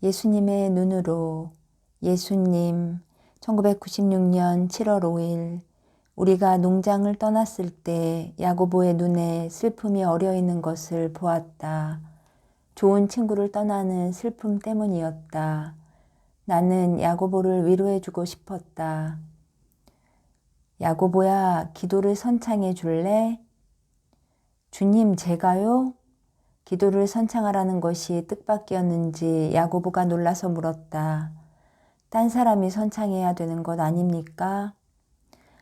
예수님의 눈으로 예수님 1996년 7월 5일 우리가 농장을 떠났을 때 야고보의 눈에 슬픔이 어려 있는 것을 보았다. 좋은 친구를 떠나는 슬픔 때문이었다. 나는 야고보를 위로해 주고 싶었다. 야고보야, 기도를 선창해 줄래? 주님, 제가요? 기도를 선창하라는 것이 뜻밖이었는지 야고보가 놀라서 물었다. 딴 사람이 선창해야 되는 것 아닙니까?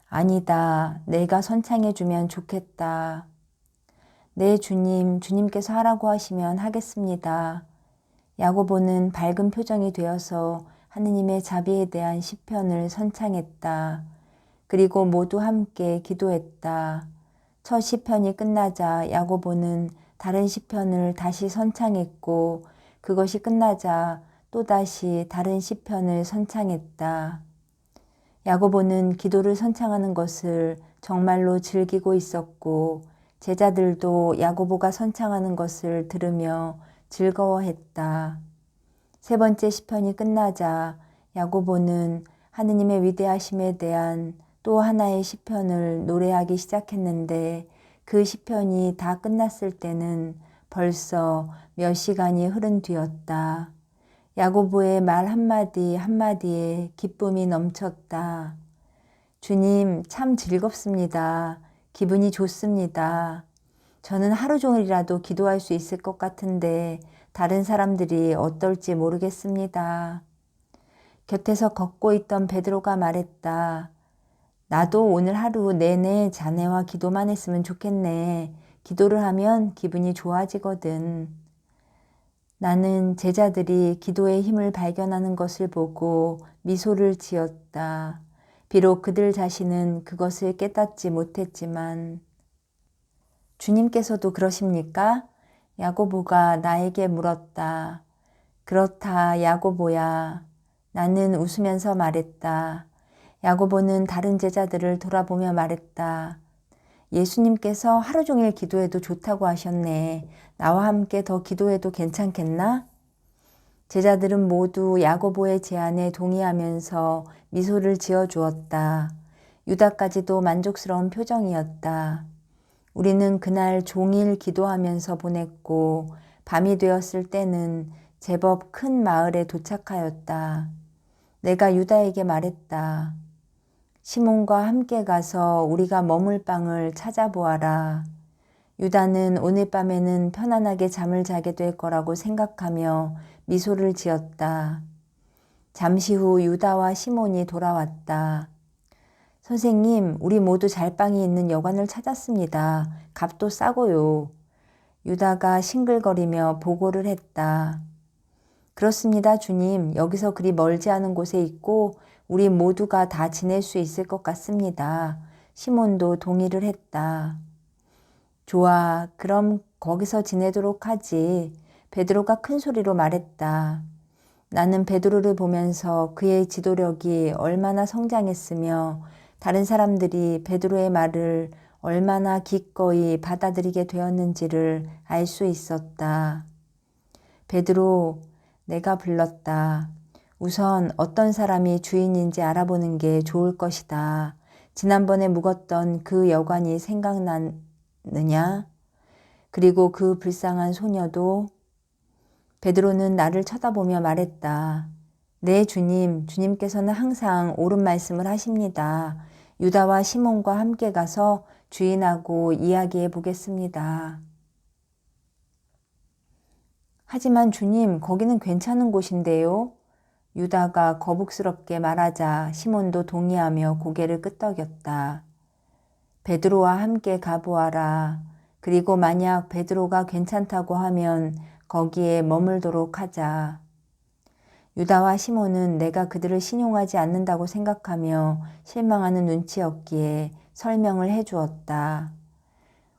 아니다. 내가 선창해 주면 좋겠다. 네, 주님, 주님께서 하라고 하시면 하겠습니다. 야고보는 밝은 표정이 되어서 하느님의 자비에 대한 시편을 선창했다. 그리고 모두 함께 기도했다. 첫 시편이 끝나자 야고보는 다른 시편을 다시 선창했고 그것이 끝나자 또다시 다른 시편을 선창했다. 야고보는 기도를 선창하는 것을 정말로 즐기고 있었고 제자들도 야고보가 선창하는 것을 들으며 즐거워했다. 세 번째 시편이 끝나자 야고보는 하느님의 위대하심에 대한 또 하나의 시편을 노래하기 시작했는데 그 시편이 다 끝났을 때는 벌써 몇 시간이 흐른 뒤였다. 야고보의 말 한마디 한마디에 기쁨이 넘쳤다. 주님, 참 즐겁습니다. 기분이 좋습니다. 저는 하루 종일이라도 기도할 수 있을 것 같은데 다른 사람들이 어떨지 모르겠습니다. 곁에서 걷고 있던 베드로가 말했다. 나도 오늘 하루 내내 자네와 기도만 했으면 좋겠네. 기도를 하면 기분이 좋아지거든. 나는 제자들이 기도의 힘을 발견하는 것을 보고 미소를 지었다. 비록 그들 자신은 그것을 깨닫지 못했지만 주님께서도 그러십니까? 야고보가 나에게 물었다. 그렇다, 야고보야. 나는 웃으면서 말했다. 야고보는 다른 제자들을 돌아보며 말했다. 예수님께서 하루 종일 기도해도 좋다고 하셨네. 나와 함께 더 기도해도 괜찮겠나? 제자들은 모두 야고보의 제안에 동의하면서 미소를 지어 주었다. 유다까지도 만족스러운 표정이었다. 우리는 그날 종일 기도하면서 보냈고 밤이 되었을 때는 제법 큰 마을에 도착하였다. 내가 유다에게 말했다. 시몬과 함께 가서 우리가 머물 방을 찾아보아라. 유다는 오늘 밤에는 편안하게 잠을 자게 될 거라고 생각하며 미소를 지었다. 잠시 후 유다와 시몬이 돌아왔다. 선생님, 우리 모두 잘방이 있는 여관을 찾았습니다. 값도 싸고요. 유다가 싱글거리며 보고를 했다. 그렇습니다, 주님. 여기서 그리 멀지 않은 곳에 있고 우리 모두가 다 지낼 수 있을 것 같습니다. 시몬도 동의를 했다. 좋아, 그럼 거기서 지내도록 하지. 베드로가 큰 소리로 말했다. 나는 베드로를 보면서 그의 지도력이 얼마나 성장했으며 다른 사람들이 베드로의 말을 얼마나 기꺼이 받아들이게 되었는지를 알 수 있었다. 베드로, 내가 불렀다. 우선 어떤 사람이 주인인지 알아보는 게 좋을 것이다. 지난번에 묵었던 그 여관이 생각나느냐? 그리고 그 불쌍한 소녀도 베드로는 나를 쳐다보며 말했다. 네, 주님. 주님께서는 항상 옳은 말씀을 하십니다. 유다와 시몬과 함께 가서 주인하고 이야기해 보겠습니다. 하지만 주님, 거기는 괜찮은 곳인데요. 유다가 거북스럽게 말하자 시몬도 동의하며 고개를 끄덕였다. 베드로와 함께 가보아라. 그리고 만약 베드로가 괜찮다고 하면 거기에 머물도록 하자. 유다와 시몬은 내가 그들을 신용하지 않는다고 생각하며 실망하는 눈치였기에 설명을 해 주었다.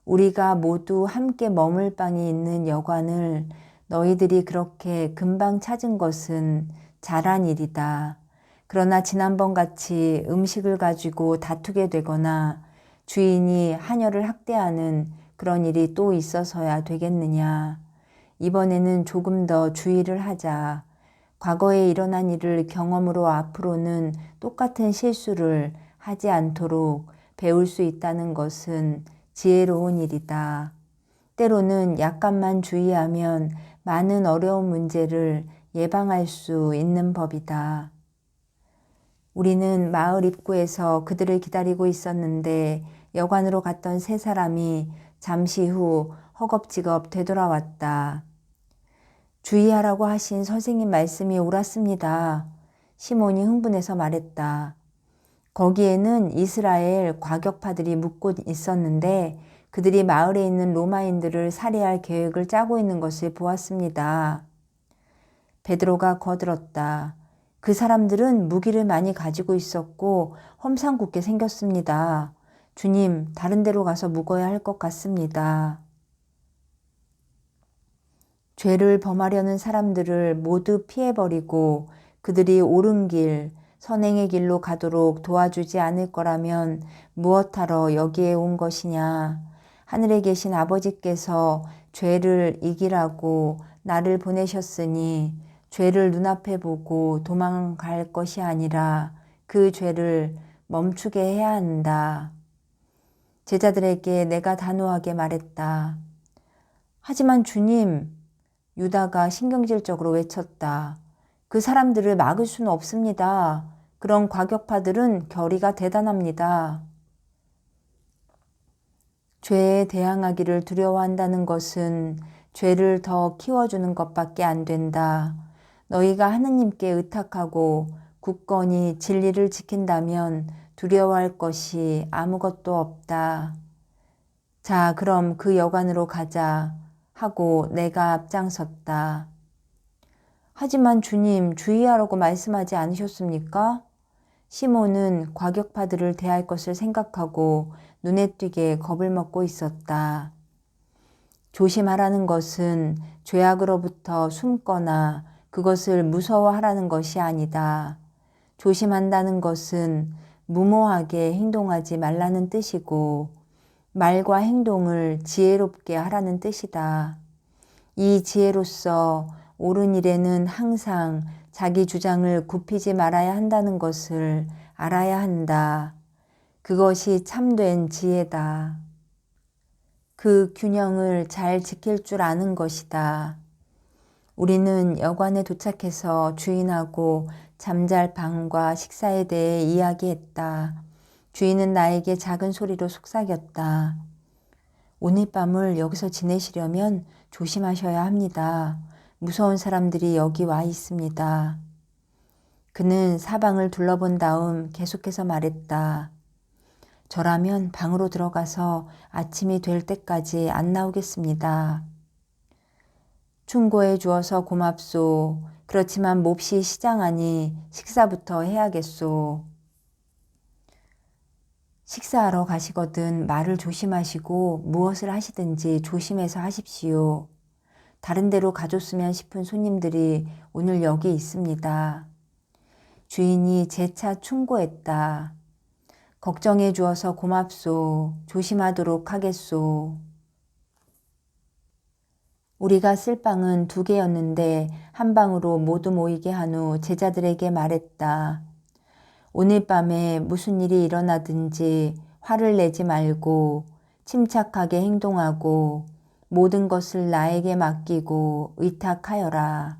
우리가 모두 함께 머물 방이 있는 여관을 너희들이 그렇게 금방 찾은 것은 잘한 일이다. 그러나 지난번 같이 음식을 가지고 다투게 되거나 주인이 하녀를 학대하는 그런 일이 또 있어서야 되겠느냐. 이번에는 조금 더 주의를 하자. 과거에 일어난 일을 경험으로 앞으로는 똑같은 실수를 하지 않도록 배울 수 있다는 것은 지혜로운 일이다. 때로는 약간만 주의하면 많은 어려운 문제를 예방할 수 있는 법이다. 우리는 마을 입구에서 그들을 기다리고 있었는데 여관으로 갔던 세 사람이 잠시 후 허겁지겁 되돌아왔다. 주의하라고 하신 선생님 말씀이 옳았습니다. 시몬이 흥분해서 말했다. 거기에는 이스라엘 과격파들이 묵고 있었는데 그들이 마을에 있는 로마인들을 살해할 계획을 짜고 있는 것을 보았습니다. 베드로가 거들었다. 그 사람들은 무기를 많이 가지고 있었고 험상궂게 생겼습니다. 주님, 다른 데로 가서 묵어야 할 것 같습니다. 죄를 범하려는 사람들을 모두 피해버리고 그들이 옳은 길, 선행의 길로 가도록 도와주지 않을 거라면 무엇하러 여기에 온 것이냐. 하늘에 계신 아버지께서 죄를 이기라고 나를 보내셨으니 죄를 눈앞에 보고 도망갈 것이 아니라 그 죄를 멈추게 해야 한다. 제자들에게 내가 단호하게 말했다. 하지만 주님, 유다가 신경질적으로 외쳤다. 그 사람들을 막을 수는 없습니다. 그런 과격파들은 결의가 대단합니다. 죄에 대항하기를 두려워한다는 것은 죄를 더 키워주는 것밖에 안 된다. 너희가 하느님께 의탁하고 굳건히 진리를 지킨다면 두려워할 것이 아무것도 없다. 자, 그럼 그 여관으로 가자 하고 내가 앞장섰다. 하지만 주님 주의하라고 말씀하지 않으셨습니까? 시몬은 과격파들을 대할 것을 생각하고 눈에 띄게 겁을 먹고 있었다. 조심하라는 것은 죄악으로부터 숨거나 그것을 무서워하라는 것이 아니다. 조심한다는 것은 무모하게 행동하지 말라는 뜻이고 말과 행동을 지혜롭게 하라는 뜻이다. 이 지혜로서 옳은 일에는 항상 자기 주장을 굽히지 말아야 한다는 것을 알아야 한다. 그것이 참된 지혜다. 그 균형을 잘 지킬 줄 아는 것이다. 우리는 여관에 도착해서 주인하고 잠잘 방과 식사에 대해 이야기했다. 주인은 나에게 작은 소리로 속삭였다. 오늘 밤을 여기서 지내시려면 조심하셔야 합니다. 무서운 사람들이 여기 와 있습니다. 그는 사방을 둘러본 다음 계속해서 말했다. 저라면 방으로 들어가서 아침이 될 때까지 안 나오겠습니다. 충고해 주어서 고맙소. 그렇지만 몹시 시장하니 식사부터 해야겠소. 식사하러 가시거든 말을 조심하시고 무엇을 하시든지 조심해서 하십시오. 다른 데로 가줬으면 싶은 손님들이 오늘 여기 있습니다. 주인이 재차 충고했다. 걱정해 주어서 고맙소. 조심하도록 하겠소. 우리가 쓸 방은 두 개였는데 한 방으로 모두 모이게 한 후 제자들에게 말했다. 오늘 밤에 무슨 일이 일어나든지 화를 내지 말고 침착하게 행동하고 모든 것을 나에게 맡기고 의탁하여라.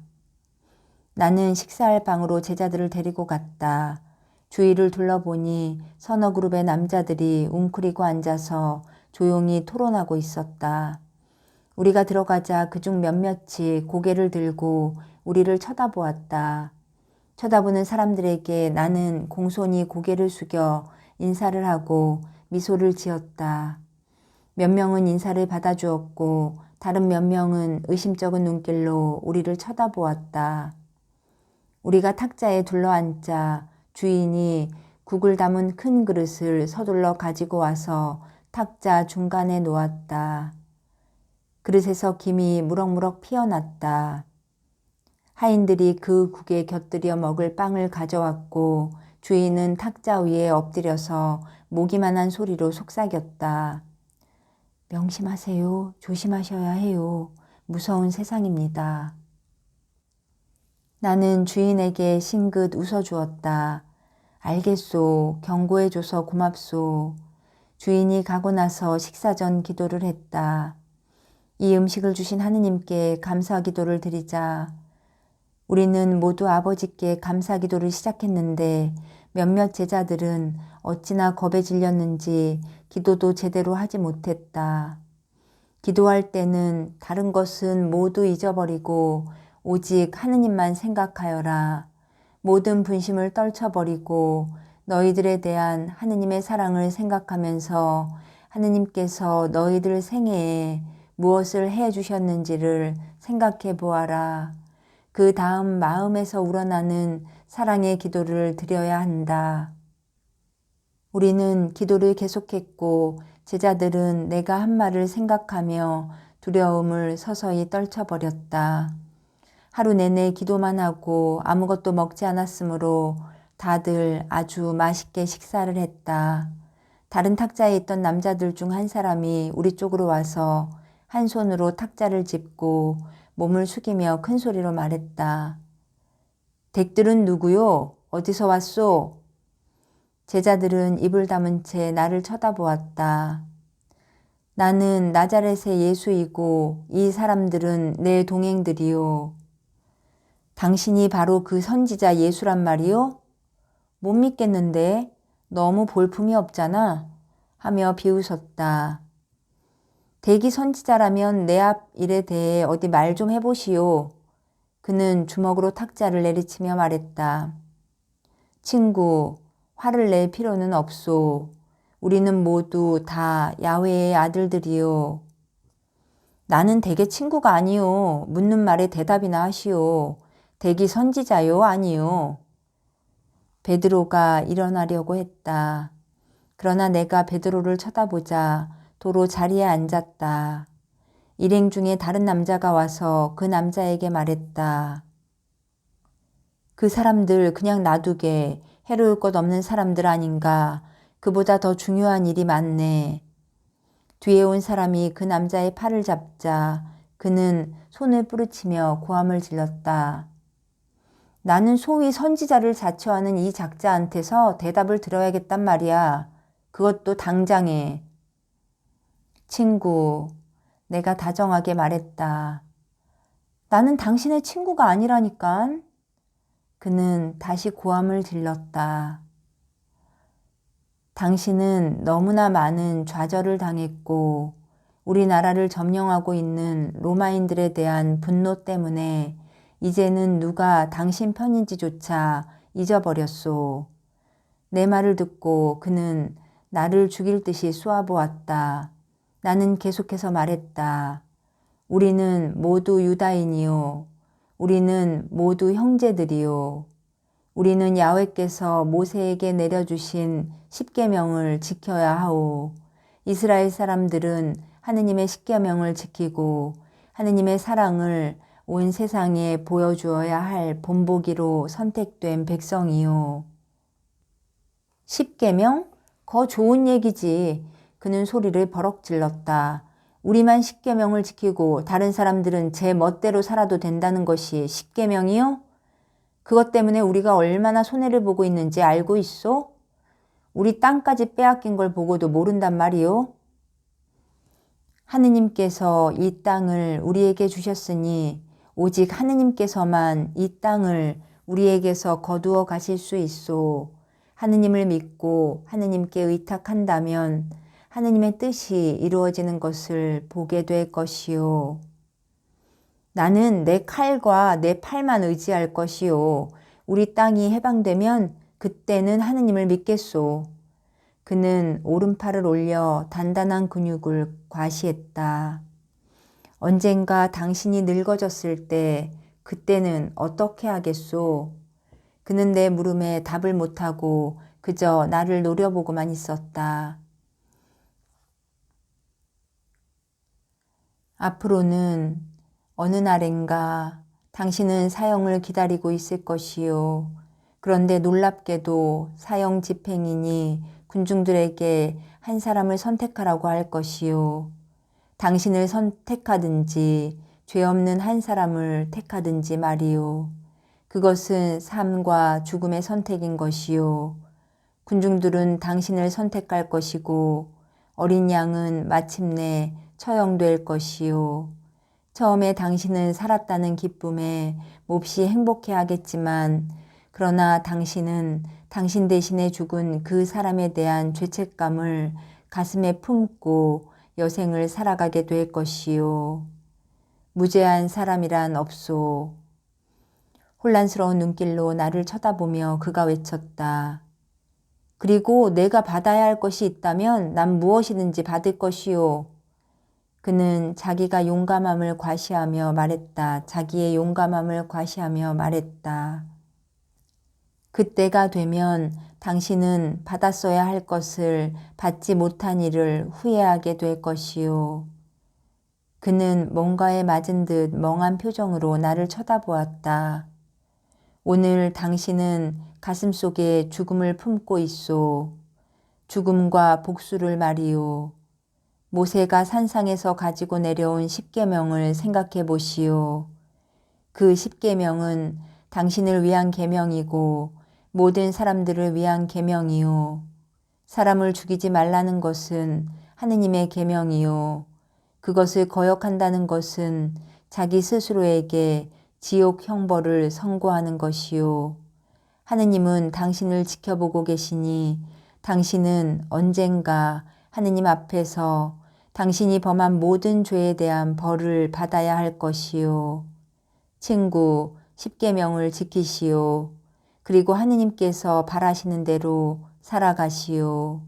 나는 식사할 방으로 제자들을 데리고 갔다. 주위를 둘러보니 서너 그룹의 남자들이 웅크리고 앉아서 조용히 토론하고 있었다. 우리가 들어가자 그중 몇몇이 고개를 들고 우리를 쳐다보았다. 쳐다보는 사람들에게 나는 공손히 고개를 숙여 인사를 하고 미소를 지었다. 몇 명은 인사를 받아주었고 다른 몇 명은 의심쩍은 눈길로 우리를 쳐다보았다. 우리가 탁자에 둘러앉자 주인이 국을 담은 큰 그릇을 서둘러 가지고 와서 탁자 중간에 놓았다. 그릇에서 김이 무럭무럭 피어났다. 하인들이 그 국에 곁들여 먹을 빵을 가져왔고 주인은 탁자 위에 엎드려서 모기만한 소리로 속삭였다. 명심하세요. 조심하셔야 해요. 무서운 세상입니다. 나는 주인에게 싱긋 웃어주었다. 알겠소. 경고해줘서 고맙소. 주인이 가고 나서 식사 전 기도를 했다. 이 음식을 주신 하느님께 감사 기도를 드리자. 우리는 모두 아버지께 감사 기도를 시작했는데 몇몇 제자들은 어찌나 겁에 질렸는지 기도도 제대로 하지 못했다. 기도할 때는 다른 것은 모두 잊어버리고 오직 하느님만 생각하여라. 모든 분심을 떨쳐버리고 너희들에 대한 하느님의 사랑을 생각하면서 하느님께서 너희들 생애에 무엇을 해 주셨는지를 생각해 보아라. 그 다음 마음에서 우러나는 사랑의 기도를 드려야 한다. 우리는 기도를 계속했고 제자들은 내가 한 말을 생각하며 두려움을 서서히 떨쳐버렸다. 하루 내내 기도만 하고 아무것도 먹지 않았으므로 다들 아주 맛있게 식사를 했다. 다른 탁자에 있던 남자들 중 한 사람이 우리 쪽으로 와서 한 손으로 탁자를 짚고 몸을 숙이며 큰 소리로 말했다. 댁들은 누구요? 어디서 왔소? 제자들은 입을 다문 채 나를 쳐다보았다. 나는 나자렛의 예수이고 이 사람들은 내 동행들이요. 당신이 바로 그 선지자 예수란 말이요? 못 믿겠는데 너무 볼품이 없잖아. 하며 비웃었다. 대기 선지자라면 내 앞 일에 대해 어디 말 좀 해보시오. 그는 주먹으로 탁자를 내리치며 말했다. 친구, 화를 낼 필요는 없소. 우리는 모두 다 야훼의 아들들이요. 나는 대개 친구가 아니요. 묻는 말에 대답이나 하시오. 대기 선지자요? 아니요. 베드로가 일어나려고 했다. 그러나 내가 베드로를 쳐다보자 도로 자리에 앉았다. 일행 중에 다른 남자가 와서 그 남자에게 말했다. 그 사람들 그냥 놔두게 해로울 것 없는 사람들 아닌가. 그보다 더 중요한 일이 많네. 뒤에 온 사람이 그 남자의 팔을 잡자 그는 손을 뿌리치며 고함을 질렀다. 나는 소위 선지자를 자처하는 이 작자한테서 대답을 들어야겠단 말이야. 그것도 당장에. 친구, 내가 다정하게 말했다. 나는 당신의 친구가 아니라니깐. 그는 다시 고함을 질렀다. 당신은 너무나 많은 좌절을 당했고 우리나라를 점령하고 있는 로마인들에 대한 분노 때문에 이제는 누가 당신 편인지조차 잊어버렸소. 내 말을 듣고 그는 나를 죽일 듯이 쏘아보았다. 나는 계속해서 말했다. 우리는 모두 유다인이요. 우리는 모두 형제들이요. 우리는 야훼께서 모세에게 내려주신 십계명을 지켜야 하오. 이스라엘 사람들은 하느님의 십계명을 지키고 하느님의 사랑을 온 세상에 보여주어야 할 본보기로 선택된 백성이요. 십계명? 거 좋은 얘기지. 그는 소리를 버럭 질렀다. 우리만 십계명을 지키고 다른 사람들은 제 멋대로 살아도 된다는 것이 십계명이요? 그것 때문에 우리가 얼마나 손해를 보고 있는지 알고 있어? 우리 땅까지 빼앗긴 걸 보고도 모른단 말이요? 하느님께서 이 땅을 우리에게 주셨으니 오직 하느님께서만 이 땅을 우리에게서 거두어 가실 수 있소. 하느님을 믿고 하느님께 의탁한다면 하느님의 뜻이 이루어지는 것을 보게 될 것이요. 나는 내 칼과 내 팔만 의지할 것이요. 우리 땅이 해방되면 그때는 하느님을 믿겠소. 그는 오른팔을 올려 단단한 근육을 과시했다. 언젠가 당신이 늙어졌을 때 그때는 어떻게 하겠소? 그는 내 물음에 답을 못하고 그저 나를 노려보고만 있었다. 앞으로는 어느 날엔가 당신은 사형을 기다리고 있을 것이요. 그런데 놀랍게도 사형 집행인이 군중들에게 한 사람을 선택하라고 할 것이요. 당신을 선택하든지 죄 없는 한 사람을 택하든지 말이요. 그것은 삶과 죽음의 선택인 것이요. 군중들은 당신을 선택할 것이고 어린 양은 마침내 처형될 것이요. 처음에 당신은 살았다는 기쁨에 몹시 행복해 하겠지만 그러나 당신은 당신 대신에 죽은 그 사람에 대한 죄책감을 가슴에 품고 여생을 살아가게 될 것이요. 무죄한 사람이란 없소. 혼란스러운 눈길로 나를 쳐다보며 그가 외쳤다. 그리고 내가 받아야 할 것이 있다면 난 무엇이든지 받을 것이요. 그는 자기가 용감함을 과시하며 말했다. 자기의 용감함을 과시하며 말했다. 그때가 되면 당신은 받았어야 할 것을 받지 못한 일을 후회하게 될 것이요. 그는 뭔가에 맞은 듯 멍한 표정으로 나를 쳐다보았다. 오늘 당신은 가슴 속에 죽음을 품고 있소. 죽음과 복수를 말이오. 모세가 산상에서 가지고 내려온 십계명을 생각해 보시오. 그 십계명은 당신을 위한 계명이고 모든 사람들을 위한 계명이요. 사람을 죽이지 말라는 것은 하느님의 계명이요. 그것을 거역한다는 것은 자기 스스로에게 지옥 형벌을 선고하는 것이요. 하느님은 당신을 지켜보고 계시니 당신은 언젠가 하느님 앞에서 당신이 범한 모든 죄에 대한 벌을 받아야 할 것이요. 친구, 십계명을 지키시오. 그리고 하느님께서 바라시는 대로 살아가시오.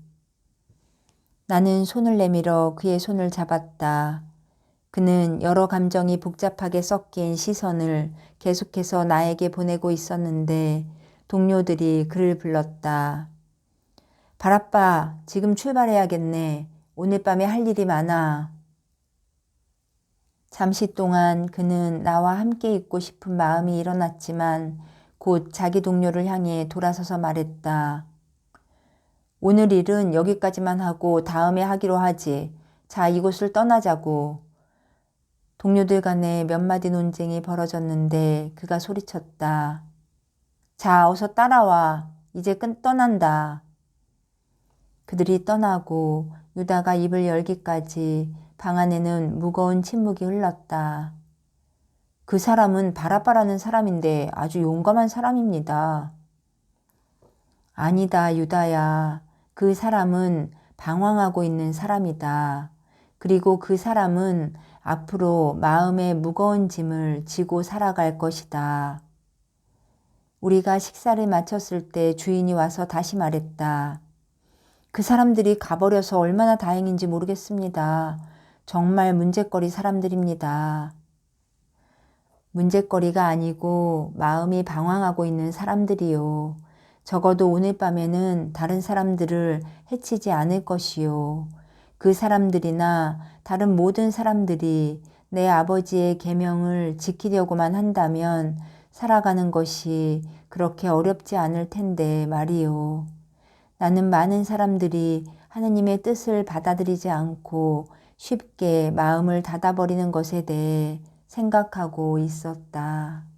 나는 손을 내밀어 그의 손을 잡았다. 그는 여러 감정이 복잡하게 섞인 시선을 계속해서 나에게 보내고 있었는데 동료들이 그를 불렀다. 바라빠, 지금 출발해야겠네. 오늘 밤에 할 일이 많아. 잠시 동안 그는 나와 함께 있고 싶은 마음이 일어났지만 곧 자기 동료를 향해 돌아서서 말했다. 오늘 일은 여기까지만 하고 다음에 하기로 하지. 자, 이곳을 떠나자고. 동료들 간에 몇 마디 논쟁이 벌어졌는데 그가 소리쳤다. 자, 어서 따라와. 이제 끝 떠난다. 그들이 떠나고 유다가 입을 열기까지 방 안에는 무거운 침묵이 흘렀다. 그 사람은 바라바라는 사람인데 아주 용감한 사람입니다. 아니다, 유다야. 그 사람은 방황하고 있는 사람이다. 그리고 그 사람은 앞으로 마음의 무거운 짐을 지고 살아갈 것이다. 우리가 식사를 마쳤을 때 주인이 와서 다시 말했다. 그 사람들이 가버려서 얼마나 다행인지 모르겠습니다. 정말 문제거리 사람들입니다. 문제거리가 아니고 마음이 방황하고 있는 사람들이요. 적어도 오늘 밤에는 다른 사람들을 해치지 않을 것이요. 그 사람들이나 다른 모든 사람들이 내 아버지의 계명을 지키려고만 한다면 살아가는 것이 그렇게 어렵지 않을 텐데 말이요. 나는 많은 사람들이 하느님의 뜻을 받아들이지 않고 쉽게 마음을 닫아버리는 것에 대해 생각하고 있었다.